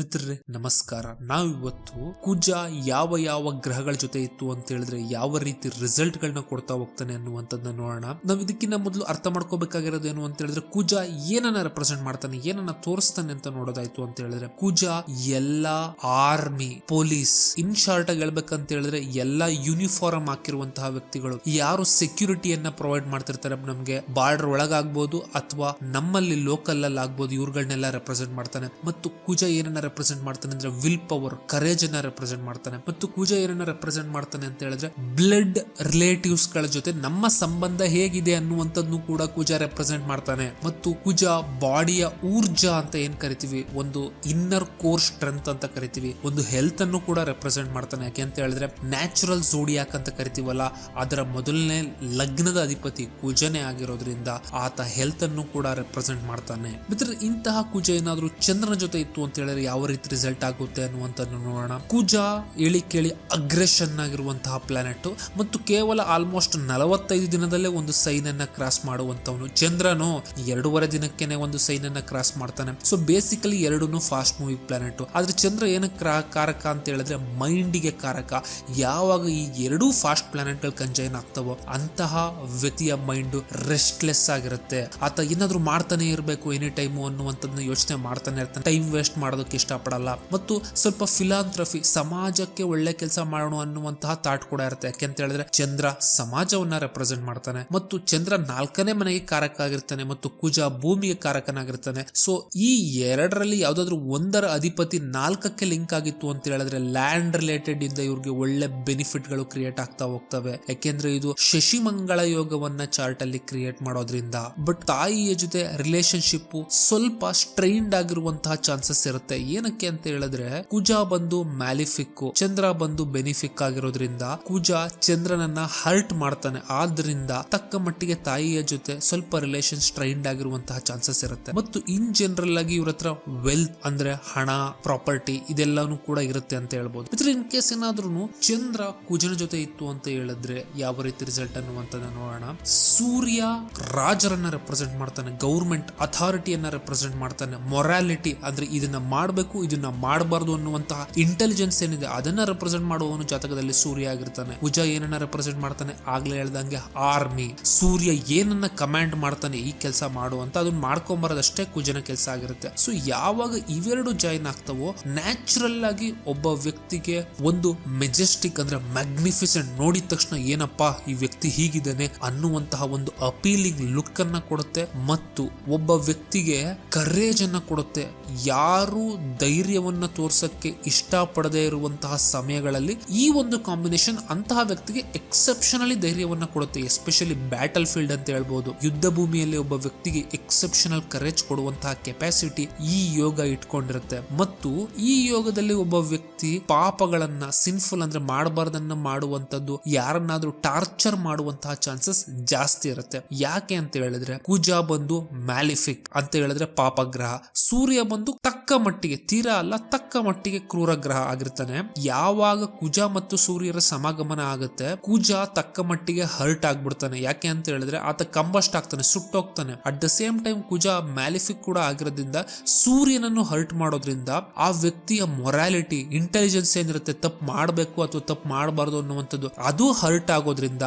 ಮಿತ್ರರೇ ನಮಸ್ಕಾರ. ನಾವಿವತ್ತು ಕುಜ ಯಾವ ಯಾವ ಗ್ರಹಗಳ ಜೊತೆ ಇತ್ತು ಅಂತ ಹೇಳಿದ್ರೆ ಯಾವ ರೀತಿ ರಿಸಲ್ಟ್ ಗಳನ್ನ ಕೊಡ್ತಾ ಹೋಗ್ತಾನೆ ಅನ್ನುವಂಥದ್ದನ್ನ ನೋಡೋಣ. ನಾವು ಇದಕ್ಕಿಂತ ಮೊದಲು ಅರ್ಥ ಮಾಡ್ಕೋಬೇಕಾಗಿರೋದು ಏನು ಅಂತ ಹೇಳಿದ್ರೆ ಕುಜ ಏನನ್ನ ರೆಪ್ರೆಸೆಂಟ್ ಮಾಡ್ತಾನೆ, ಏನನ್ನ ತೋರಿಸ್ತಾನೆ ಅಂತ ನೋಡೋದಾಯ್ತು ಅಂತ ಹೇಳಿದ್ರೆ ಕುಜ ಎಲ್ಲಾ ಆರ್ಮಿ ಪೊಲೀಸ್ ಇನ್ ಶಾರ್ಟ್ ಆಗಿ ಹೇಳ್ಬೇಕಂತ ಹೇಳಿದ್ರೆ ಎಲ್ಲಾ ಯೂನಿಫಾರ್ಮ್ ಹಾಕಿರುವಂತಹ ವ್ಯಕ್ತಿಗಳು. ಯಾರು ಸೆಕ್ಯೂರಿಟಿಯನ್ನ ಪ್ರೊವೈಡ್ ಮಾಡ್ತಿರ್ತಾರೆ, ನಮ್ಗೆ ಬಾರ್ಡರ್ ಒಳಗಾಗ್ಬೋದು ಅಥವಾ ನಮ್ಮಲ್ಲಿ ಲೋಕಲ್ ಅಲ್ಲಿ ಆಗ್ಬೋದು ಇವ್ರಗಳನ್ನೆಲ್ಲ ರೆಪ್ರೆಸೆಂಟ್ ಮಾಡ್ತಾನೆ. ಮತ್ತು ಕುಜ ಏನನ್ನ ರೆಪ್ರೆಸೆಂಟ್ ಮಾಡ್ತಾನೆ ಅಂದ್ರೆ ವಿಲ್ ಪವರ್ ಕರೇಜ್ ಅನ್ನ ರೆಪ್ರೆಸೆಂಟ್ ಮಾಡ್ತಾನೆ. ಮತ್ತು ಕೂಜ ಏನನ್ನ ರೆಪ್ರೆಸೆಂಟ್ ಮಾಡ್ತಾನೆ ಅಂತ ಹೇಳಿದ್ರೆ ಬ್ಲಡ್ ರಿಲೇಟಿವ್ಸ್ಗಳ ಜೊತೆ ನಮ್ಮ ಸಂಬಂಧ ಹೇಗಿದೆ ಅನ್ನುವಂಥದ್ದು ಕೂಡ ಕೂಜ ರೆಪ್ರೆಸೆಂಟ್ ಮಾಡ್ತಾನೆ. ಮತ್ತು ಕುಜ ಬಾಡಿಯ ಊರ್ಜಾ ಅಂತ ಏನ್ ಕರಿತೀವಿ? ಒಂದು ಇನ್ನರ್ ಕೋರ್ ಸ್ಟ್ರೆಂತ್ ಅಂತ ಕರಿತೀವಿ. ಒಂದು ಹೆಲ್ತ್ ಅನ್ನು ಕೂಡ ರೆಪ್ರೆಸೆಂಟ್ ಮಾಡ್ತಾನೆ. ಯಾಕೆ ಅಂತ ಹೇಳಿದ್ರೆ ನ್ಯಾಚುರಲ್ ಝೋಡಿಯಾಕ್ ಅಂತ ಕರಿತೀವಲ್ಲ, ಅದರ ಮೊದಲನೇ ಲಗ್ನದ ಅಧಿಪತಿ ಕುಜನೇ ಆಗಿರೋದ್ರಿಂದ ಆತ ಹೆಲ್ತ್ ಅನ್ನು ಕೂಡ ರೆಪ್ರೆಸೆಂಟ್ ಮಾಡ್ತಾನೆ. ಮಿತ್ರ ಇಂತಹ ಕುಜ ಏನಾದ್ರೂ ಚಂದ್ರನ ಜೊತೆ ಇತ್ತು ಅಂತ ಹೇಳಿದ್ರೆ ಯಾವ ರೀತಿ ರಿಸಲ್ಟ್ ಆಗುತ್ತೆ ಅನ್ನುವಂಥದ್ದು ನೋಡೋಣ. ಕುಜ ಹೇಳಿ ಕೇಳಿ ಅಗ್ರೆಷನ್ ಆಗಿರುವಂತಹ ಪ್ಲಾನೆಟ್ ಮತ್ತು ಕೇವಲ ಆಲ್ಮೋಸ್ಟ್ ನಲವತ್ತೈದು ದಿನದಲ್ಲೇ ಒಂದು ಸೈನ್ ಅನ್ನ ಕ್ರಾಸ್ ಮಾಡುವಂತವನು ಚಂದ್ರನು ಎರಡೂವರೆ ದಿನಕ್ಕೆನೆ ಒಂದು ಸೈನ್ ಅನ್ನ ಕ್ರಾಸ್ ಮಾಡ್ತಾನೆ. ಸೊ ಬೇಸಿಕಲಿ ಎರಡೂ ಫಾಸ್ಟ್ ಮೂವಿಂಗ್ ಪ್ಲಾನೆಟ್ ಆದ್ರೆ ಚಂದ್ರ ಏನಕ್ಕೆ ಕಾರಕ ಅಂತ ಹೇಳಿದ್ರೆ ಮೈಂಡಿಗೆ ಕಾರಕ. ಯಾವಾಗ ಈ ಎರಡೂ ಫಾಸ್ಟ್ ಪ್ಲಾನೆಟ್ಗಳು ಕಂಜೈನ್ ಆಗ್ತಾವೋ ಅಂತಹ ವ್ಯಕ್ತಿಯ ಮೈಂಡ್ ರೆಸ್ಟ್ಲೆಸ್ ಆಗಿರುತ್ತೆ. ಆತ ಏನಾದ್ರೂ ಮಾಡ್ತಾನೆ ಇರಬೇಕು ಎನಿ ಟೈಮು ಅನ್ನುವಂಥದ್ದನ್ನ ಯೋಚನೆ ಮಾಡ್ತಾನೆ ಇರ್ತಾನೆ. ಟೈಮ್ ವೇಸ್ಟ್ ಮಾಡೋದಕ್ಕೆ ಇಷ್ಟಪಡಲ್ಲ. ಮತ್ತು ಸ್ವಲ್ಪ ಫಿಲಾಂಥ್ರಫಿ ಸಮಾಜಕ್ಕೆ ಒಳ್ಳೆ ಕೆಲಸ ಮಾಡೋಣ ಅನ್ನುವಂತಹ ಥಾಟ್ ಕೂಡ ಇರುತ್ತೆ. ಯಾಕೆಂತ ಹೇಳಿದ್ರೆ, ಚಂದ್ರ ಸಮಾಜವನ್ನ ರೆಪ್ರೆಸೆಂಟ್ ಮಾಡ್ತಾನೆ. ಮತ್ತು ಚಂದ್ರ ನಾಲ್ಕನೇ ಮನೆಗೆ ಕಾರಕ ಆಗಿರ್ತಾನೆ ಮತ್ತು ಕುಜ ಭೂಮಿಗೆ ಕಾರಕನಾಗಿರ್ತಾನೆ. ಸೊ ಈ ಎರಡರಲ್ಲಿ ಯಾವ್ದಾದ್ರು ಒಂದರ ಅಧಿಪತಿ ನಾಲ್ಕಕ್ಕೆ ಲಿಂಕ್ ಆಗಿತ್ತು ಅಂತ ಹೇಳಿದ್ರೆ ಲ್ಯಾಂಡ್ ರಿಲೇಟೆಡ್ ಇಂದ ಇವ್ರಿಗೆ ಒಳ್ಳೆ ಬೆನಿಫಿಟ್ಗಳು ಕ್ರಿಯೇಟ್ ಆಗ್ತಾ ಹೋಗ್ತವೆ. ಯಾಕೆಂದ್ರೆ ಇದು ಶಶಿಮಂಗಳ ಯೋಗವನ್ನ ಚಾರ್ಟ್ ಅಲ್ಲಿ ಕ್ರಿಯೇಟ್ ಮಾಡೋದ್ರಿಂದ. ಬಟ್ ತಾಯಿಯ ಜೊತೆ ರಿಲೇಶನ್ಶಿಪ್ ಸ್ವಲ್ಪ ಸ್ಟ್ರೈನ್ಡ್ ಆಗಿರುವಂತಹ ಚಾನ್ಸಸ್ ಇರುತ್ತೆ. ಏನಕ್ಕೆ ಅಂತ ಹೇಳಿದ್ರೆ, ಕುಜ ಬಂದು ಮ್ಯಾಲಿಫಿಕ್ ಚಂದ್ರ ಬಂದು ಬೆನಿಫಿಕ್ ಆಗಿರೋದ್ರಿಂದ ಕುಜ ಚಂದ್ರನನ್ನ ಹರ್ಟ್ ಮಾಡ್ತಾನೆ. ಆದ್ರಿಂದ ತಕ್ಕ ಮಟ್ಟಿಗೆ ತಾಯಿಯ ಜೊತೆ ಸ್ವಲ್ಪ ರಿಲೇಶನ್ ಸ್ಟ್ರೈನ್ಡ್ ಆಗಿರುವಂತಹ ಚಾನ್ಸಸ್ ಇರುತ್ತೆ. ಮತ್ತು ಇನ್ ಜನರಲ್ ಆಗಿ ಇವ್ರ ಹತ್ರ ವೆಲ್ತ್ ಅಂದ್ರೆ ಹಣ ಪ್ರಾಪರ್ಟಿ ಇದೆಲ್ಲಾನು ಕೂಡ ಇರುತ್ತೆ ಅಂತ ಹೇಳ್ಬೋದು. ಇದ್ರ ಇನ್ ಕೇಸ್ ಏನಾದ್ರೂ ಚಂದ್ರ ಕುಜನ ಜೊತೆ ಇತ್ತು ಅಂತ ಹೇಳಿದ್ರೆ ಯಾವ ರೀತಿ ರಿಸಲ್ಟ್ ಅನ್ನುವಂಥದ್ದು ನೋಡೋಣ. ಸೂರ್ಯ ರಾಜರನ್ನ ರೆಪ್ರೆಸೆಂಟ್ ಮಾಡ್ತಾನೆ ಗೌರ್ಮೆಂಟ್ ಅಥಾರಿಟಿಯನ್ನ ರೆಪ್ರೆಸೆಂಟ್ ಮಾಡ್ತಾನೆ ಮೊರಾಲಿಟಿ ಅಂದ್ರೆ ಇದನ್ನ ಮಾಡಬೇಕು ಇದನ್ನ ಮಾಡಬಾರ್ದು ಅನ್ನುವಂತಹ ಇಂಟೆಲಿಜೆನ್ಸ್ ಏನಿದೆ, ಅದನ್ನ ರೆಪ್ರೆಸೆಂಟ್ ಮಾಡುವವನು ಜಾತಕದಲ್ಲಿ ಸೂರ್ಯ ಆಗಿರ್ತಾನೆ. ಕುಜ ಏನನ್ನ ರೆಪ್ರೆಸೆಂಟ್ ಮಾಡ್ತಾನೆ, ಆಗ್ಲೇ ಹೇಳ್ದಂಗೆ ಆರ್ಮಿ ಸೂರ್ಯ ಏನನ್ನ ಕಮಾಂಡ್ ಮಾಡ್ತಾನೆ, ಈ ಕೆಲಸ ಮಾಡು ಅಂತ ಅದನ್ನ ಮಾಡ್ಕೊಂಬರೋದಷ್ಟೇ ಕುಜನ ಕೆಲಸ ಆಗಿರುತ್ತೆ. ಸೊ ಯಾವಾಗ ಇವೆರಡು ಜಾಯಿನ್ ಆಗ್ತಾವೋ ನ್ಯಾಚುರಲ್ ಆಗಿ ಒಬ್ಬ ವ್ಯಕ್ತಿಗೆ ಒಂದು ಮೆಜೆಸ್ಟಿಕ್ ಅಂದ್ರೆ ಮ್ಯಾಗ್ನಿಫಿಸೆಂಟ್ ನೋಡಿದ ತಕ್ಷಣ ಏನಪ್ಪಾ, ಈ ವ್ಯಕ್ತಿ ಹೀಗಿದ್ದಾನೆ ಅನ್ನುವಂತಹ ಒಂದು ಅಪೀಲಿಂಗ್ ಲುಕ್ ಅನ್ನ ಕೊಡುತ್ತೆ. ಮತ್ತು ಒಬ್ಬ ವ್ಯಕ್ತಿಗೆ ಕರೇಜ್ ಅನ್ನ ಕೊಡುತ್ತೆ. ಯಾರು ಧೈರ್ಯವನ್ನ ತೋರ್ಸಕ್ಕೆ ಇಷ್ಟಪಡದೇ ಇರುವಂತಹ ಸಮಯಗಳಲ್ಲಿ ಈ ಒಂದು ಕಾಂಬಿನೇಷನ್ ಅಂತಹ ವ್ಯಕ್ತಿಗೆ ಎಕ್ಸೆಪ್ಷನಲಿ ಧೈರ್ಯವನ್ನು ಕೊಡುತ್ತೆ. ಎಸ್ಪೆಷಲಿ ಬ್ಯಾಟಲ್ ಫೀಲ್ಡ್ ಅಂತ ಹೇಳ್ಬಹುದು ಯುದ್ಧ ಭೂಮಿಯಲ್ಲಿ ಒಬ್ಬ ವ್ಯಕ್ತಿಗೆ ಎಕ್ಸೆಪ್ಷನಲ್ ಕರೇಜ್ ಕೊಡುವಂತಹ ಕೆಪಾಸಿಟಿ ಈ ಯೋಗ ಇಟ್ಕೊಂಡಿರುತ್ತೆ. ಮತ್ತು ಈ ಯೋಗದಲ್ಲಿ ಒಬ್ಬ ವ್ಯಕ್ತಿ ಪಾಪಗಳನ್ನ ಸಿನ್ಫುಲ್ ಅಂದ್ರೆ ಮಾಡಬಾರ್ದನ್ನ ಮಾಡುವಂತದ್ದು ಯಾರನ್ನಾದ್ರೂ ಟಾರ್ಚರ್ ಮಾಡುವಂತಹ ಚಾನ್ಸಸ್ ಜಾಸ್ತಿ ಇರುತ್ತೆ. ಯಾಕೆ ಅಂತ ಹೇಳಿದ್ರೆ, ಕುಜ ಬಂದು ಮ್ಯಾಲಿಫಿಕ್ ಅಂತ ಹೇಳಿದ್ರೆ ಪಾಪಗ್ರಹ. ಸೂರ್ಯ ಬಂದು ತಕ್ಕ ಮಟ್ಟಿಗೆ ತೀರಾ ಅಲ್ಲ, ತಕ್ಕ ಮಟ್ಟಿಗೆ ಕ್ರೂರ ಗ್ರಹ ಆಗಿರ್ತಾನೆ. ಯಾವಾಗ ಕುಜ ಮತ್ತು ಸೂರ್ಯರ ಸಮಾಗಮನ ಆಗುತ್ತೆ, ಕುಜ ತಕ್ಕ ಮಟ್ಟಿಗೆ ಹರ್ಟ್ ಆಗ್ಬಿಡ್ತಾನೆ. ಯಾಕೆ ಅಂತ ಹೇಳಿದ್ರೆ, ಆತ ಕಂಬಸ್ಟ್ ಆಗ್ತಾನೆ, ಸುಟ್ಟೋಗ್ತಾನೆ. At the same time Kuja malefic ಕೂಡ ಆಗಿರೋದ್ರಿಂದ, ಸೂರ್ಯನನ್ನು ಹರ್ಟ್ ಮಾಡೋದ್ರಿಂದ ಆ ವ್ಯಕ್ತಿಯ ಮೊರಾಲಿಟಿ ಇಂಟೆಲಿಜೆನ್ಸ್ ಏನಿರುತ್ತೆ, ತಪ್ಪು ಮಾಡಬೇಕು ಅಥವಾ ತಪ್ಪು ಮಾಡಬಾರ್ದು ಅನ್ನುವಂಥದ್ದು, ಅದು ಹರ್ಟ್ ಆಗೋದ್ರಿಂದ,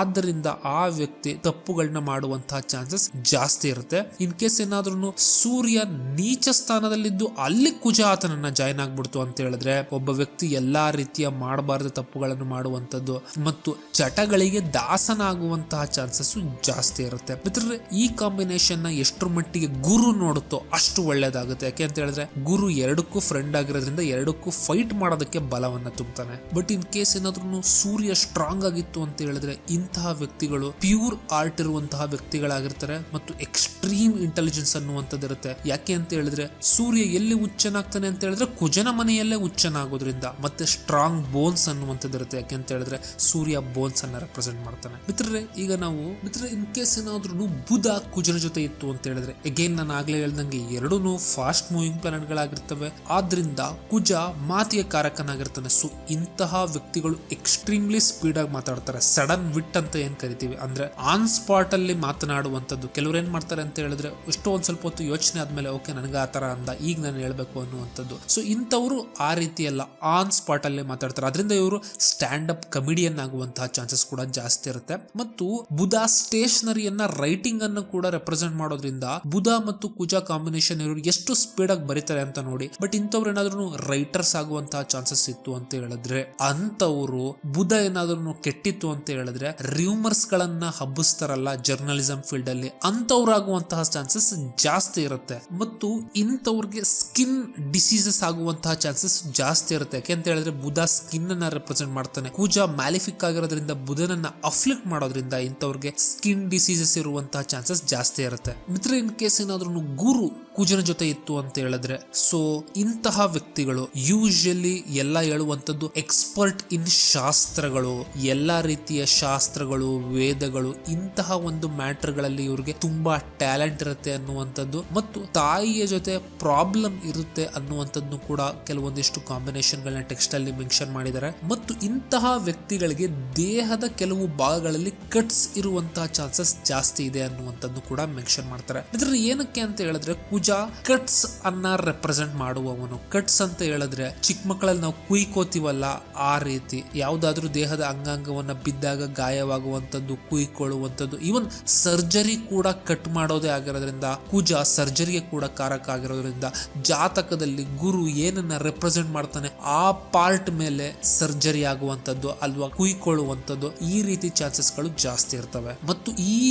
ಆದ್ದರಿಂದ ಆ ವ್ಯಕ್ತಿ ತಪ್ಪುಗಳನ್ನ ಮಾಡುವಂತಹ ಚಾನ್ಸಸ್ ಜಾಸ್ತಿ ಇರುತ್ತೆ. ಇನ್ ಕೇಸ್ ಏನಾದ್ರೂ ಸೂರ್ಯ ನೀಚ ಸ್ಥಾನದಲ್ಲಿದ್ದು, ಅಲ್ಲಿ ಕುಜ ಆತನನ್ನ ಜಾಯ್ನ್ ಆಗ್ಬಿಡ್ತು ಅಂತ ಹೇಳಿದ್ರೆ ಒಬ್ಬ ವ್ಯಕ್ತಿ ಎಲ್ಲಾ ರೀತಿಯ ಮಾಡಬಾರದ ತಪ್ಪುಗಳನ್ನು ಮಾಡುವಂತದ್ದು ಮತ್ತು ಚಟಗಳಿಗೆ ದಾಸನಾಗುವಂತಹ ಚಾನ್ಸಸ್ ಜಾಸ್ತಿ ಇರುತ್ತೆ. ಮಿತ್ರರೆ, ಈ ಕಾಂಬಿನೇಷನ್ನ ಎಷ್ಟರ ಮಟ್ಟಿಗೆ ಗುರು ನೋಡುತ್ತೋ ಅಷ್ಟು ಒಳ್ಳೇದಾಗುತ್ತೆ. ಯಾಕೆ ಅಂತ ಹೇಳಿದ್ರೆ, ಗುರು ಎರಡಕ್ಕೂ ಫ್ರೆಂಡ್ ಆಗಿರೋದ್ರಿಂದ ಎರಡಕ್ಕೂ ಫೈಟ್ ಮಾಡೋದಕ್ಕೆ ಬಲವನ್ನ ತುಂಬತಾನೆ ಬಟ್ ಇನ್ ಕೇಸ್ ಏನಾದ್ರೂ ಸೂರ್ಯ ಸ್ಟ್ರಾಂಗ್ ಆಗಿತ್ತು ಅಂತ ಹೇಳಿದ್ರೆ ಇಂತಹ ವ್ಯಕ್ತಿಗಳು ಪ್ಯೂರ್ ಆರ್ಟ್ ಇರುವಂತಹ ವ್ಯಕ್ತಿಗಳಾಗಿರ್ತಾರೆ ಮತ್ತು ಎಕ್ಸ್ಟ್ರೀಮ್ ಇಂಟೆಲಿಜೆನ್ಸ್ ಅನ್ನುವಂಥದ್ದು ಇರುತ್ತೆ ಯಾಕೆ ಅಂತ ಹೇಳಿದ್ರೆ, ಸೂರ್ಯ ಎಲ್ಲಿ ಹುಚ್ಚನಾಗ್ತಾನೆ ಅಂತ ಹೇಳಿದ್ರೆ ಕುಜನ ಮನೆಯಲ್ಲೇ ಹುಚ್ಚನಾಗೋದ್ರಿಂದ ಮತ್ತೆ ಸ್ಟ್ರಾಂಗ್ ಬೋನ್ಸ್ ಅನ್ನುವಂಥದ್ದು ಇರುತ್ತೆ. ಯಾಕೆ ಅಂತ ಹೇಳಿದ್ರೆ ಸೂರ್ಯ ಬೋನ್ಸ್ ಅನ್ನ ರೆಪ್ರೆಸೆಂಟ್ ಮಾಡ್ತಾನೆ. ಮಿತ್ರರೆ, ಈಗ ನಾವು ಮಿತ್ರ ಇನ್ ಕೇಸ್ ಏನಾದ್ರೂ ಬುಧ ಕುಜನ ಜೊತೆ ಇತ್ತು ಅಂತ ಹೇಳಿದ್ರೆ ಅಗೇನ್ ನಾನು ಆಗ್ಲೇ ಹೇಳ್ದಂಗೆ ಎರಡೂ ಫಾಸ್ಟ್ ಮೂವಿಂಗ್ ಪ್ಲಾನೆಟ್ ಗಳಾಗಿರ್ತವೆ. ಆದ್ರಿಂದ ಕುಜ ಮಾತಿಗೆ ಕಾರಕನಾಗಿರ್ತಾನೆ. ಸೊ ಇಂತಹ ವ್ಯಕ್ತಿಗಳು ಎಕ್ಸ್ಟ್ರೀಮ್ಲಿ ಸ್ಪೀಡ್ ಆಗಿ ಮಾತಾಡ್ತಾರೆ. ಸಡನ್ ವಿಟ್ ಅಂತ ಏನ್ ಕರಿತೀವಿ? ಅಂದ್ರೆ ಆನ್ ಸ್ಪಾಟ್ ಅಲ್ಲಿ ಮಾತನಾಡುವಂತದ್ದು ಕೆಲವ್ರು ಏನ್ ಮಾಡ್ತಾರೆ ಅಂತ ಹೇಳಿದ್ರೆ, ಎಷ್ಟೋ ಒಂದ್ ಸ್ವಲ್ಪ ಹೊತ್ತು ಯೋಚನೆ ಆದ್ಮೇಲೆ, ಓಕೆ, ನನಗೆ ಆ ತರ ಅಂದ. ಈಗ ನಾನು ಹೇಳ್ಬೇಕು. ಮಾಡಬೇಕು ಅನ್ನುವಂಥದ್ದು. ಸೊ ಇಂಥವರು ಆ ರೀತಿ ಎಲ್ಲ ಆನ್ ಸ್ಪಾಟ್ ಅಲ್ಲೇ ಮಾತಾಡ್ತಾರೆ. ಅದರಿಂದ ಇವರು ಸ್ಟ್ಯಾಂಡ್ ಅಪ್ ಕಮಿಡಿಯನ್ ಆಗುವಂತಹ ಚಾನ್ಸಸ್ ಕೂಡ ಜಾಸ್ತಿ ಇರುತ್ತೆ. ಮತ್ತು ಬುಧ ಸ್ಟೇಷನರಿಯನ್ನ ರೈಟಿಂಗ್ ಅನ್ನು ಕೂಡ ರೆಪ್ರೆಸೆಂಟ್ ಮಾಡೋದ್ರಿಂದ ಬುಧ ಮತ್ತು ಕುಜಾ ಕಾಂಬಿನೇಷನ್ ಇವರು ಎಷ್ಟು ಸ್ಪೀಡ್ ಆಗಿ ಬರೀತಾರೆ ಅಂತ ನೋಡಿ ಬಟ್ ಇಂಥವ್ರು ಏನಾದ್ರು ರೈಟರ್ಸ್ ಆಗುವಂತಹ ಚಾನ್ಸಸ್ ಇತ್ತು ಅಂತ ಹೇಳಿದ್ರೆ ಅಂತವರು ಬುಧ ಏನಾದ್ರು ಕೆಟ್ಟಿತ್ತು ಅಂತ ಹೇಳಿದ್ರೆ ರ್ಯೂಮರ್ಸ್ ಗಳನ್ನ ಹಬ್ಬಿಸ್ತಾರಲ್ಲ ಜರ್ನಲಿಸಂ ಫೀಲ್ಡ್ ಅಲ್ಲಿ ಅಂತವ್ರಾಗುವಂತಹ ಚಾನ್ಸಸ್ ಜಾಸ್ತಿ ಇರುತ್ತೆ. ಮತ್ತು ಇಂಥವ್ರಿಗೆ ಸ್ಕಿನ್ ಡಿಸೀಸಸ್ ಆಗುವಂತಹ ಚಾನ್ಸಸ್ ಜಾಸ್ತಿ ಇರುತ್ತೆ. ಯಾಕೆ ಅಂತ ಹೇಳಿದ್ರೆ ಬುಧ ಸ್ಕಿನ್ ಅನ್ನ ರೆಪ್ರೆಸೆಂಟ್ ಮಾಡ್ತಾನೆ. ಕೂಜ ಮ್ಯಾಲಿಫಿಕ್ ಆಗಿರೋದ್ರಿಂದ ಬುಧನನ್ನ ಅಫ್ಲಿಕ್ಟ್ ಮಾಡೋದ್ರಿಂದ ಇಂಥವ್ರಿಗೆ ಸ್ಕಿನ್ ಡಿಸೀಸಸ್ ಇರುವಂತಹ ಚಾನ್ಸಸ್ ಜಾಸ್ತಿ ಇರುತ್ತೆ. ಮಿತ್ರ ಇನ್ ಕೇಸ್ ಏನಾದ್ರೂ ಗುರು ಕುಜನ ಜೊತೆ ಇತ್ತು ಅಂತ ಹೇಳಿದ್ರೆ ಸೊ ಇಂತಹ ವ್ಯಕ್ತಿಗಳು ಯೂಶಲಿ ಎಲ್ಲ ಹೇಳುವಂತದ್ದು ಎಕ್ಸ್ಪರ್ಟ್ ಇನ್ ಶಾಸ್ತ್ರಗಳು, ಎಲ್ಲಾ ರೀತಿಯ ಶಾಸ್ತ್ರಗಳು, ವೇದಗಳು, ಇಂತಹ ಒಂದು ಮ್ಯಾಟರ್ಗಳಲ್ಲಿ ಇವ್ರಿಗೆ ತುಂಬಾ ಟ್ಯಾಲೆಂಟ್ ಇರುತ್ತೆ ಅನ್ನುವಂಥದ್ದು ಮತ್ತು ತಾಯಿಯ ಜೊತೆ ಪ್ರಾಬ್ಲಮ್ ಇರುತ್ತೆ ಅನ್ನುವಂಥದ್ದು ಕೂಡ ಕೆಲವೊಂದಿಷ್ಟು ಕಾಂಬಿನೇಷನ್ ಗಳನ್ನ ಟೆಕ್ಸ್ಟ್ ಅಲ್ಲಿ ಮೆನ್ಷನ್ ಮಾಡಿದ್ದಾರೆ. ಮತ್ತು ಇಂತಹ ವ್ಯಕ್ತಿಗಳಿಗೆ ದೇಹದ ಕೆಲವು ಭಾಗಗಳಲ್ಲಿ ಕಟ್ಸ್ ಇರುವಂತಹ ಚಾನ್ಸಸ್ ಜಾಸ್ತಿ ಇದೆ ಅನ್ನುವಂಥದ್ದು ಕೂಡ ಮೆನ್ಷನ್ ಮಾಡ್ತಾರೆ. ಇದ್ರ ಏನಕ್ಕೆ ಅಂತ ಹೇಳಿದ್ರೆ ಕುಜ ಕಟ್ಸ್ ಅನ್ನ ರೆಪ್ರೆಸೆಂಟ್ ಮಾಡುವವನು. ಕಟ್ಸ್ ಅಂತ ಹೇಳಿದ್ರೆ ಚಿಕ್ಕ ಮಕ್ಕಳಲ್ಲಿ ನಾವು ಕುಯ್ಕೋತೀವಲ್ಲ ಆ ರೀತಿ. ಯಾವ್ದಾದ್ರೂ ದೇಹದ ಅಂಗಾಂಗವನ್ನ ಬಿದ್ದಾಗ ಗಾಯವಾಗುವಂತದ್ದು ಕುಯ್ಕೊಳ್ಳುವಂತದ್ದು ಈವನ್ ಸರ್ಜರಿ ಕೂಡ ಕಟ್ ಮಾಡೋದೇ ಆಗಿರೋದ್ರಿಂದ ಕುಜ ಸರ್ಜರಿಗೆ ಕೂಡ ಕಾರಕ ಆಗಿರೋದ್ರಿಂದ ಜಾತಕದಲ್ಲಿ ಗುರು ಏನನ್ನ ರೆಪ್ರೆಸೆಂಟ್ ಮಾಡ್ತಾನೆ ಆ ಪಾರ್ಟ್ ಮೇಲೆ ಸರ್ಜರಿ ಆಗುವಂತದ್ದು ಅಲ್ವಾ ಕುಯ್ಕೊಳ್ಳುವಂತದ್ದು ಈ ರೀತಿ ಚಾನ್ಸಸ್ಗಳು ಜಾಸ್ತಿ ಇರ್ತವೆ. ಮತ್ತು ಈ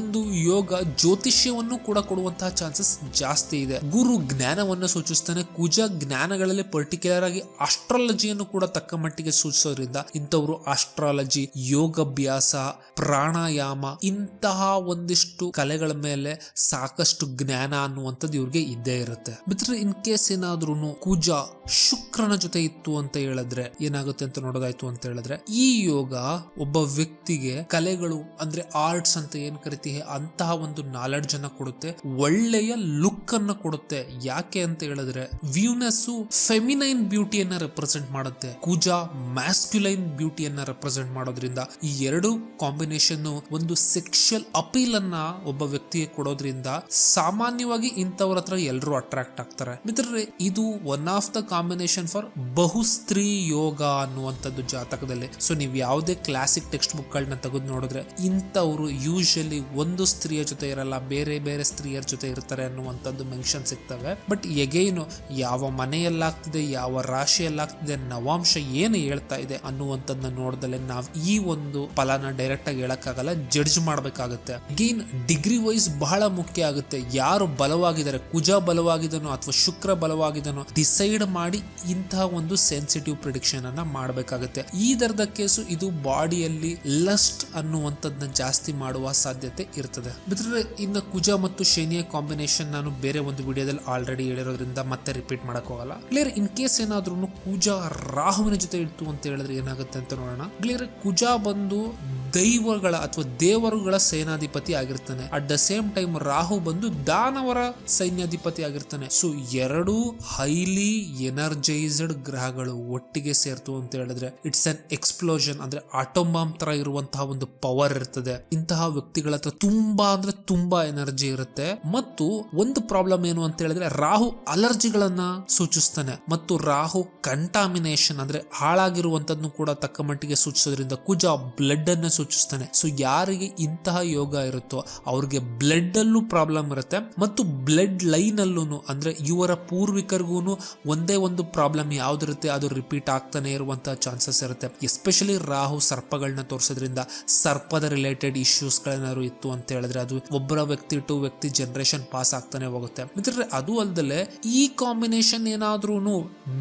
ಒಂದು ಯೋಗ ಜ್ಯೋತಿಷ್ಯವನ್ನು ಕೂಡ ಕೊಡುವಂತಹ ಚಾನ್ಸಸ್ ಜಾಸ್ತಿ ಇದೆ. ಗುರು ಜ್ಞಾನವನ್ನು ಸೂಚಿಸ್ತಾನೆ. ಕುಜ ಜ್ಞಾನಗಳಲ್ಲಿ ಪರ್ಟಿಕ್ಯುಲರ್ ಆಗಿ ಆಸ್ಟ್ರಾಲಜಿಯನ್ನು ಕೂಡ ತಕ್ಕ ಮಟ್ಟಿಗೆ ಸೂಚಿಸೋದ್ರಿಂದ ಇಂಥವರು ಆಸ್ಟ್ರಾಲಜಿ ಯೋಗಾಭ್ಯಾಸ, ಪ್ರಾಣಾಯಾಮ ಇಂತಹ ಒಂದಿಷ್ಟು ಕಲೆಗಳ ಮೇಲೆ ಸಾಕಷ್ಟು ಜ್ಞಾನ ಅನ್ನುವಂಥದ್ದು ಇವ್ರಿಗೆ ಇದ್ದೇ ಇರುತ್ತೆ. ಮಿತ್ರ ಇನ್ ಕೇಸ್ ಏನಾದ್ರೂ ಕುಜ ಶುಕ್ರನ ಜೊತೆ ಇತ್ತು ಅಂತ ಹೇಳಿದ್ರೆ ಏನಾಗುತ್ತೆ ಅಂತ ನೋಡೋದಾಯ್ತು ಅಂತ ಹೇಳಿದ್ರೆ, ಈ ಯೋಗ ಒಬ್ಬ ವ್ಯಕ್ತಿಗೆ ಕಲೆಗಳು ಅಂದ್ರೆ ಆರ್ಟ್ಸ್ ಅಂತ ಏನ್ ಕರಿತೀವಿ ಅಂತಹ ಒಂದು ನಾಲೆಡ್ಜ್ ಅನ್ನ ಕೊಡುತ್ತೆ. ಒಳ್ಳೆಯ ಲುಕ್ ಅನ್ನ ಕೊಡುತ್ತೆ. ಯಾಕೆ ಅಂತ ಹೇಳಿದ್ರೆ ವ್ಯೂನೆಸ್ಸು ಫೆಮಿನೈನ್ ಬ್ಯೂಟಿಯನ್ನ ರೆಪ್ರೆಸೆಂಟ್ ಮಾಡುತ್ತೆ. ಕೂಜಾ ಮ್ಯಾಸ್ಕ್ಯುಲೈನ್ ಬ್ಯೂಟಿಯನ್ನ ರೆಪ್ರೆಸೆಂಟ್ ಮಾಡೋದ್ರಿಂದ ಈ ಎರಡು ಕಾಂಬಿನೇಷನ್ ಒಂದು ಸೆಕ್ಷುಯಲ್ ಅಪೀಲ್ ಅನ್ನ ಒಬ್ಬ ವ್ಯಕ್ತಿಗೆ ಕೊಡೋದ್ರಿಂದ ಸಾಮಾನ್ಯವಾಗಿ ಇಂಥವ್ರ ಹತ್ರ ಎಲ್ಲರೂ ಅಟ್ರಾಕ್ಟ್ ಆಗ್ತಾರೆ. ಮಿತ್ರರೇ, ಇದು one of the combination for ಬಹು ಸ್ತ್ರೀ ಯೋಗ ಅನ್ನುವಂಥದ್ದು ಜಾತಕದಲ್ಲಿ. ಸೊ ನೀವು ಯಾವುದೇ ಕ್ಲಾಸಿಕ್ ಟೆಕ್ಸ್ಟ್ ಬುಕ್ ಗಳನ್ನ ತೆಗೆದು ನೋಡಿದ್ರೆ ಇಂಥವ್ರು ಯೂಶಲಿ ಒಂದು ಸ್ತ್ರೀಯ ಜೊತೆ ಇರಲ್ಲ, ಬೇರೆ ಬೇರೆ ಸ್ತ್ರೀಯರ ಜೊತೆ ಇರ್ತಾರೆ ಅನ್ನುವಂಥದ್ದು ಮೆನ್ಷನ್ ಸಿಗ್ತವೆ ಬಟ್ ಎಗೈನು ಯಾವ ಮನೆಯಲ್ಲಾಗ್ತಿದೆ, ಯಾವ ರಾಶಿಯಲ್ಲಾಗ್ತಿದೆ, ನವಾಂಶ ಏನು ಹೇಳ್ತಾ ಇದೆ ಅನ್ನುವಂಥದ್ದನ್ನ ನೋಡ್ದಲೆ ನಾವು ಈ ಒಂದು ಫಲನ ಡೈರೆಕ್ಟ್ ಆಗಿ ಹೇಳಕ್ಕಾಗಲ್ಲ ಜಡ್ಜ್ ಮಾಡಬೇಕಾಗುತ್ತೆ. ಅಗೇನ್ ಡಿಗ್ರಿ ವೈಸ್ ಬಹಳ ಮುಖ್ಯ ಆಗುತ್ತೆ. ಯಾರು ಬಲವಾಗಿದ್ದಾರೆ, ಕುಜ ಬಲವಾಗಿದನೋ ಅಥವಾ ಶುಕ್ರ ಬಲವಾಗಿದನೋ ಡಿಸೈಡ್ ಮಾಡಿ ಇಂತಹ ಒಂದು ಸೆನ್ಸಿಟಿವ್ ಪ್ರಿಡಿಕ್ಷನ್ ಅನ್ನ ಮಾಡಬೇಕಾಗುತ್ತೆ. ಈ ದರದ ಕೇಸು ಇದು ಬಾಡಿಯಲ್ಲಿ ಲಸ್ಟ್ ಅನ್ನುವಂಥದ್ದನ್ನ ಜಾಸ್ತಿ ಮಾಡುವ ಸಾಧ್ಯತೆ ಇರ್ತದೆ. ಬಿಟ್ರೆ ಇನ್ನು ಕುಜ ಮತ್ತು ಶನಿಯ ಕಾಂಬಿನೇಷನ್ ನಾನು ಬೇರೆ ಒಂದು ವಿಡಿಯೋದಲ್ಲಿ ಆಲ್ರೆಡಿ ಹೇಳಿರೋದ್ರಿಂದ ಮತ್ತೆ ರಿಪೀಟ್ ಮಾಡಕ್ ಹೋಗಲ್ಲ. ಕ್ಲಿಯರ್ ಇನ್ ಕೇಸ್ ಏನಾದ್ರೂ ಕುಜಾ ರಾಹುವಿನ ಜೊತೆ ಇತ್ತು ಅಂತ ಹೇಳಿದ್ರೆ ಏನಾಗುತ್ತೆ ಅಂತ ನೋಡೋಣ. ಕ್ಲಿಯರ್ ಕುಜಾ ಬಂದು ದೈವಗಳ ಅಥವಾ ದೇವರುಗಳ ಸೇನಾಧಿಪತಿ ಆಗಿರ್ತಾನೆ. At the same time Rahu ಬಂದು ದಾನವರ ಸೈನ್ಯಾಧಿಪತಿ ಆಗಿರ್ತಾನೆ. ಸೊ ಎರಡು ಹೈಲಿ ಎನರ್ಜೈಸ್ಡ್ ಗ್ರಹಗಳು ಒಟ್ಟಿಗೆ ಸೇರ್ತು ಅಂತ ಹೇಳಿದ್ರೆ ಇಟ್ಸ್ ಅನ್ ಎಕ್ಸ್ಪ್ಲೋಷನ್ ಅಂದ್ರೆ ಆಟೋಮಾಮ್ ತರ ಇರುವಂತಹ ಒಂದು ಪವರ್ ಇರ್ತದೆ. ಇಂತಹ ವ್ಯಕ್ತಿಗಳ ಹತ್ರ ತುಂಬಾ ಅಂದ್ರೆ ತುಂಬಾ ಎನರ್ಜಿ ಇರುತ್ತೆ. ಮತ್ತು ಒಂದು ಪ್ರಾಬ್ಲಮ್ ಏನು ಅಂತ ಹೇಳಿದ್ರೆ, ರಾಹು ಅಲರ್ಜಿಗಳನ್ನ ಸೂಚಿಸ್ತಾನೆ. ಮತ್ತು ರಾಹು ಕಂಟಾಮಿನೇಷನ್ ಅಂದ್ರೆ ಹಾಳಾಗಿರುವಂತದ್ನು ಕೂಡ ತಕ್ಕ ಮಟ್ಟಿಗೆ ಸೂಚಿಸೋದ್ರಿಂದ, ಕುಜ ಬ್ಲಡ್ ಅನ್ನ ಸೂಚಿಸ್ತಾನೆ. ಸೊ ಯಾರಿಗೆ ಇಂತಹ ಯೋಗ ಇರುತ್ತೋ ಅವ್ರಿಗೆ ಬ್ಲಡ್ ಅಲ್ಲೂ ಪ್ರಾಬ್ಲಮ್ ಇರುತ್ತೆ ಮತ್ತು ಬ್ಲಡ್ ಲೈನ್ ಅಲ್ಲೂ ಅಂದ್ರೆ ಇವರ ಪೂರ್ವಿಕರಿಗೂ ಒಂದೇ ಒಂದು ಪ್ರಾಬ್ಲಮ್ ಯಾವ್ದಿರುತ್ತೆ, ಅದು ರಿಪೀಟ್ ಆಗ್ತಾನೆ ಇರುವಂತಹ ಚಾನ್ಸಸ್ ಇರುತ್ತೆ. ಎಸ್ಪೆಷಲಿ ರಾಹು ಸರ್ಪಗಳನ್ನ ತೋರಿಸೋದ್ರಿಂದ ಸರ್ಪದ ರಿಲೇಟೆಡ್ ಇಶ್ಯೂಸ್ ಗಳೇನಾದ್ರು ಇತ್ತು ಅಂತ ಹೇಳಿದ್ರೆ ಅದು ಒಬ್ಬರ ವ್ಯಕ್ತಿ ಟು ವ್ಯಕ್ತಿ ಜನರೇಷನ್ ಪಾಸ್ ಆಗ್ತಾನೆ ಹೋಗುತ್ತೆ. ಮಿತ್ರರೆ, ಅದು ಅಲ್ಲದೆ ಈ ಕಾಂಬಿನೇಷನ್ ಏನಾದ್ರೂ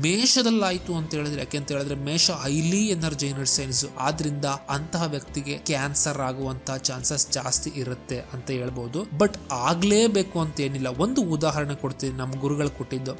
ಮೇಷದಲ್ಲಾಯ್ತು ಅಂತ ಹೇಳಿದ್ರೆ, ಯಾಕೆ ಅಂತ ಹೇಳಿದ್ರೆ ಮೇಷ ಹೈಲಿ ಎನರ್ಜಿ ಸೈನ್ಸ್ ಆದ್ರಿಂದ ಅಂತಹ ವ್ಯಕ್ತಿಗೆ ಕ್ಯಾನ್ಸರ್ ಆಗುವಂತಹ ಚಾನ್ಸಸ್ ಜಾಸ್ತಿ ಇರುತ್ತೆ ಅಂತ ಹೇಳ್ಬಹುದು ಬಟ್ ಆಗ್ಲೇಬೇಕು ಅಂತ ಏನಿಲ್ಲ. ಒಂದು ಉದಾಹರಣೆ ಕೊಡ್ತೀನಿ ನಮ್ಮ ಗುರುಗಳು ಕೊಟ್ಟಿದ್ದು.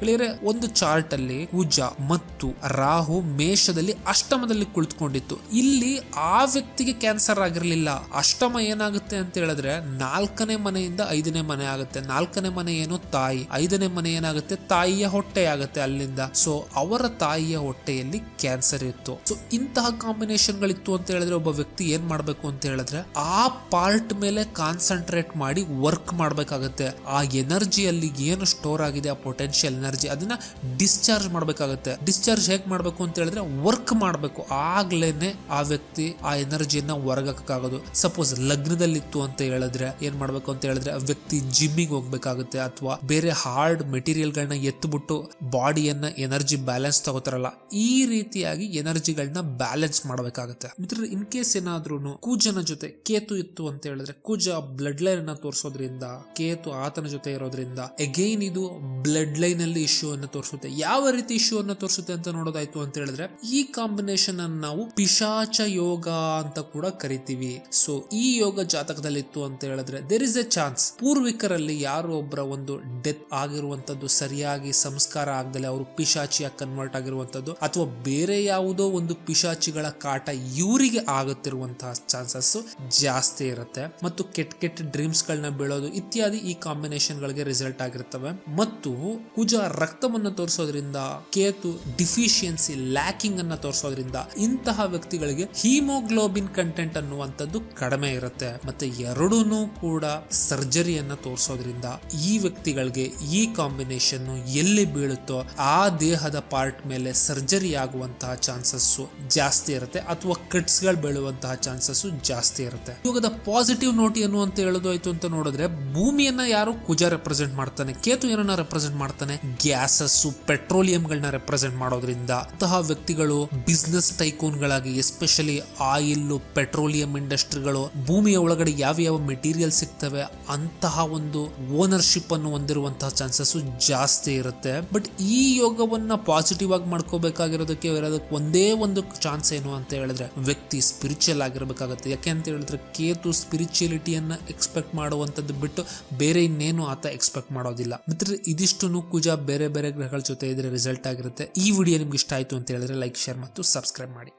ಒಂದು ಚಾರ್ಟ್ ಅಲ್ಲಿ ಕುಜ ಮತ್ತು ರಾಹು ಮೇಷದಲ್ಲಿ ಅಷ್ಟಮದಲ್ಲಿ ಕುಳಿತುಕೊಂಡಿತ್ತು. ಇಲ್ಲಿ ಆ ವ್ಯಕ್ತಿಗೆ ಕ್ಯಾನ್ಸರ್ ಆಗಿರ್ಲಿಲ್ಲ. ಅಷ್ಟಮ ಏನಾಗುತ್ತೆ ಅಂತ ಹೇಳಿದ್ರೆ, ನಾಲ್ಕನೇ ಮನೆಯಿಂದ ಐದನೇ ಮನೆ ಆಗುತ್ತೆ. ನಾಲ್ಕನೇ ಮನೆ ಏನು? ತಾಯಿ. ಐದನೇ ಮನೆ ಏನಾಗುತ್ತೆ? ತಾಯಿಯ ಹೊಟ್ಟೆ ಆಗುತ್ತೆ ಅಲ್ಲಿಂದ. ಸೊ ಅವರ ತಾಯಿಯ ಹೊಟ್ಟೆಯಲ್ಲಿ ಕ್ಯಾನ್ಸರ್ ಇತ್ತು. ಸೊ ಇಂತಹ ಕಾಂಬಿನೇಷನ್ ಗಳಿತ್ತು ಅಂತ ಹೇಳಿದ್ರೆ ಒಬ್ಬ ವ್ಯಕ್ತಿ ಏನ್ ಮಾಡ್ಬೇಕು ಮಾಡಬೇಕು ಅಂತ ಹೇಳಿದ್ರೆ ಆ ಪಾರ್ಟ್ ಮೇಲೆ ಕಾನ್ಸಂಟ್ರೇಟ್ ಮಾಡಿ ವರ್ಕ್ ಮಾಡಬೇಕಾಗುತ್ತೆ. ಆ ಎನರ್ಜಿಯಲ್ಲಿ ಏನು ಸ್ಟೋರ್ ಆಗಿದೆ, ಆ ಪೊಟೆನ್ಷಿಯಲ್ ಎನರ್ಜಿ ಅದನ್ನ ಡಿಸ್ಚಾರ್ಜ್ ಮಾಡಬೇಕಾಗುತ್ತೆ. ಡಿಸ್ಚಾರ್ಜ್ ಹೇಗೆ ಮಾಡಬೇಕು ಅಂತ ಹೇಳಿದ್ರೆ ವರ್ಕ್ ಮಾಡಬೇಕು. ಆಗ್ಲೇನೆ ಆ ವ್ಯಕ್ತಿ ಆ ಎನರ್ಜಿಯನ್ನ ಹೊರಗಕ್ಕಾಗೋದು ಸಪೋಸ್ ಲಗ್ನದಲ್ಲಿತ್ತು ಅಂತ ಹೇಳಿದ್ರೆ ಏನ್ ಮಾಡ್ಬೇಕು ಅಂತ ಹೇಳಿದ್ರೆ ಆ ವ್ಯಕ್ತಿ ಜಿಮ್ಮಿಗೆ ಹೋಗ್ಬೇಕಾಗುತ್ತೆ ಅಥವಾ ಬೇರೆ ಹಾರ್ಡ್ ಮೆಟೀರಿಯಲ್ಗಳನ್ನ ಎತ್ತುಬಿಟ್ಟು ಬಾಡಿಯನ್ನ ಎನರ್ಜಿ ಬ್ಯಾಲೆನ್ಸ್ ತಗೋತಾರಲ್ಲ, ಈ ರೀತಿಯಾಗಿ ಎನರ್ಜಿಗಳನ್ನ ಬ್ಯಾಲೆನ್ಸ್ ಮಾಡಬೇಕಾಗುತ್ತೆ. ಮಿತ್ರ ಇನ್ ಕೇಸ್ ಏನಾದ್ರೂ ಕೂಜನ ಜೊತೆ ಕೇತು ಇತ್ತು ಅಂತ ಹೇಳಿದ್ರೆ, ಕೂಜ ಬ್ಲಡ್ ಲೈನ್ ಅನ್ನ ತೋರಿಸೋದ್ರಿಂದ, ಕೇತು ಆತನ ಜೊತೆ ಇರೋದ್ರಿಂದ ಅಗೈನ್ ಇದು ಬ್ಲಡ್ ಲೈನ್ ಅಲ್ಲಿ ಇಶ್ಯೂ ಅನ್ನು ತೋರಿಸುತ್ತೆ. ಯಾವ ರೀತಿ ಇಶ್ಯೂ ಅನ್ನು ತೋರಿಸುತ್ತೆ ಅಂತ ನೋಡೋದಾಯ್ತು ಅಂತ ಹೇಳಿದ್ರೆ, ಈ ಕಾಂಬಿನೇಷನ್ ಅನ್ನು ನಾವು ಪಿಶಾಚ ಯೋಗ ಅಂತ ಕೂಡ ಕರಿತೀವಿ. ಸೊ ಈ ಯೋಗ ಜಾತಕದಲ್ಲಿ ಇತ್ತು ಅಂತ ಹೇಳಿದ್ರೆ ದೇರ್ ಇಸ್ ಎ ಚಾನ್ಸ್ ಪೂರ್ವಿಕರಲ್ಲಿ ಯಾರು ಒಬ್ಬರ ಒಂದು ಡೆತ್ ಆಗಿರುವಂತದ್ದು ಸರಿಯಾಗಿ, ಸಂಸ್ಕಾರ ಆಗದಲೆ ಅವರು ಪಿಶಾಚಿಯಾಗಿ ಕನ್ವರ್ಟ್ ಆಗಿರುವಂತದ್ದು, ಅಥವಾ ಬೇರೆ ಯಾವುದೋ ಒಂದು ಪಿಶಾಚಿಗಳ ಕಾಟ ಇವರಿಗೆ ಆಗುತ್ತಿರುವಂತಹ ಚಾನ್ಸಸ್ ಜಾಸ್ತಿ ಇರುತ್ತೆ. ಮತ್ತು ಕೆಟ್ಟ ಕೆಟ್ಟ ಡ್ರೀಮ್ಸ್ ಗಳನ್ನ ಬೀಳೋದು ಇತ್ಯಾದಿ ಈ ಕಾಂಬಿನೇಷನ್ ಗಳಿಗೆ ರಿಸಲ್ಟ್ ಆಗಿರ್ತವೆ. ಮತ್ತು ಕುಜ ರಕ್ತವನ್ನು ತೋರಿಸೋದ್ರಿಂದ, ಕೇತು ಡಿಫಿಷಿಯನ್ಸಿ ಲ್ಯಾಕಿಂಗ್ ಅನ್ನ ತೋರಿಸೋದ್ರಿಂದ ಇಂತಹ ವ್ಯಕ್ತಿಗಳಿಗೆ ಹಿಮೋಗ್ಲೋಬಿನ್ ಕಂಟೆಂಟ್ ಅನ್ನುವಂಥದ್ದು ಕಡಿಮೆ ಇರುತ್ತೆ. ಮತ್ತೆ ಎರಡೂನು ಕೂಡ ಸರ್ಜರಿಯನ್ನ ತೋರಿಸೋದ್ರಿಂದ ಈ ವ್ಯಕ್ತಿಗಳಿಗೆ ಈ ಕಾಂಬಿನೇಷನ್ ಎಲ್ಲಿ ಬೀಳುತ್ತೋ ಆ ದೇಹದ ಪಾರ್ಟ್ ಮೇಲೆ ಸರ್ಜರಿ ಆಗುವಂತಹ ಚಾನ್ಸಸ್ ಜಾಸ್ತಿ ಇರುತ್ತೆ. ಅಥವಾ ಕಟ್ಸ್ಗಳು ಬೀಳುವಂತಹ ಚಾನ್ಸಸ್ ಜಾಸ್ತಿ ಇರುತ್ತೆ. ಇವಾಗದ ಪಾಸಿಟಿವ್ ನೋಟ್ ಏನು ಅಂತ ಹೇಳೋದು ಆಯ್ತು ಅಂತ ನೋಡಿದ್ರೆ, ಭೂಮಿಯನ್ನ ಯಾರು ಕುಜ ರೆಪ್ರೆಸೆಂಟ್ ಮಾಡ್ತಾನೆ, ಕೇತು ಏನನ್ನ ರೆಪ್ರೆಸೆಂಟ್ ಮಾಡ್ತಾನೆ ಗ್ಯಾಸಸ್ ಪೆಟ್ರೋಲಿಯಂಗಳನ್ನ ರೆಪ್ರೆಸೆಂಟ್ ಮಾಡೋದ್ರಿಂದ ಅಂತಹ ವ್ಯಕ್ತಿಗಳು ಬಿಸ್ನೆಸ್ ಟೈಕೋನ್ಗಳಾಗಿ ಎಸ್ಪೆಷಲಿ ಆಯಿಲ್ ಪೆಟ್ರೋಲಿಯಂ ಇಂಡಸ್ಟ್ರಿಗಳು ಭೂಮಿಯ ಒಳಗಡೆ ಯಾವ ಯಾವ ಮೆಟೀರಿಯಲ್ ಸಿಗ್ತವೆ ಅಂತಹ ಒಂದು ಓನರ್ಶಿಪ್ ಅನ್ನು ಹೊಂದಿರುವಂತಹ ಚಾನ್ಸಸ್ ಜಾಸ್ತಿ ಇರುತ್ತೆ. ಬಟ್ ಈ ಯೋಗವನ್ನ ಪಾಸಿಟಿವ್ ಆಗಿ ಮಾಡ್ಕೋಬೇಕಾಗಿರೋದಕ್ಕೆ ಒಂದೇ ಒಂದು ಚಾನ್ಸ್ ಏನು ಅಂತ ಹೇಳಿದ್ರೆ, ವ್ಯಕ್ತಿ ಸ್ಪಿರಿಚುವಲ್ ಆಗಿರ್ಬೇಕಾಗತ್ತೆ ಯಾಕೆ ಅಂತ ಹೇಳಿದ್ರೆ ಕೇತು ಸ್ಪಿರಿಚುಲಿಟಿಯನ್ನು ಎಕ್ಸ್ಪೆಕ್ಟ್ ಮಾಡುವಂಥದ್ದು ಬಿಟ್ಟು ಬೇರೆ ಇನ್ನೇನು ಆತ ಎಕ್ಸ್ಪೆಕ್ಟ್ ಮಾಡೋದಿಲ್ಲ. ಮಿತ್ರ ಇದಿಷ್ಟು ಕುಜ ಬೇರೆ ಬೇರೆ ಗ್ರಹಗಳ ಜೊತೆ ಇದ್ರೆ ರಿಸಲ್ಟ್ ಆಗಿರುತ್ತೆ. ಈ ವಿಡಿಯೋ ನಿಮ್ಗೆ ಇಷ್ಟ ಆಯಿತು ಅಂತ ಹೇಳಿದ್ರೆ ಲೈಕ್ ಶೇರ್ ಮತ್ತು ಸಬ್ಸ್ಕ್ರೈಬ್ ಮಾಡಿ.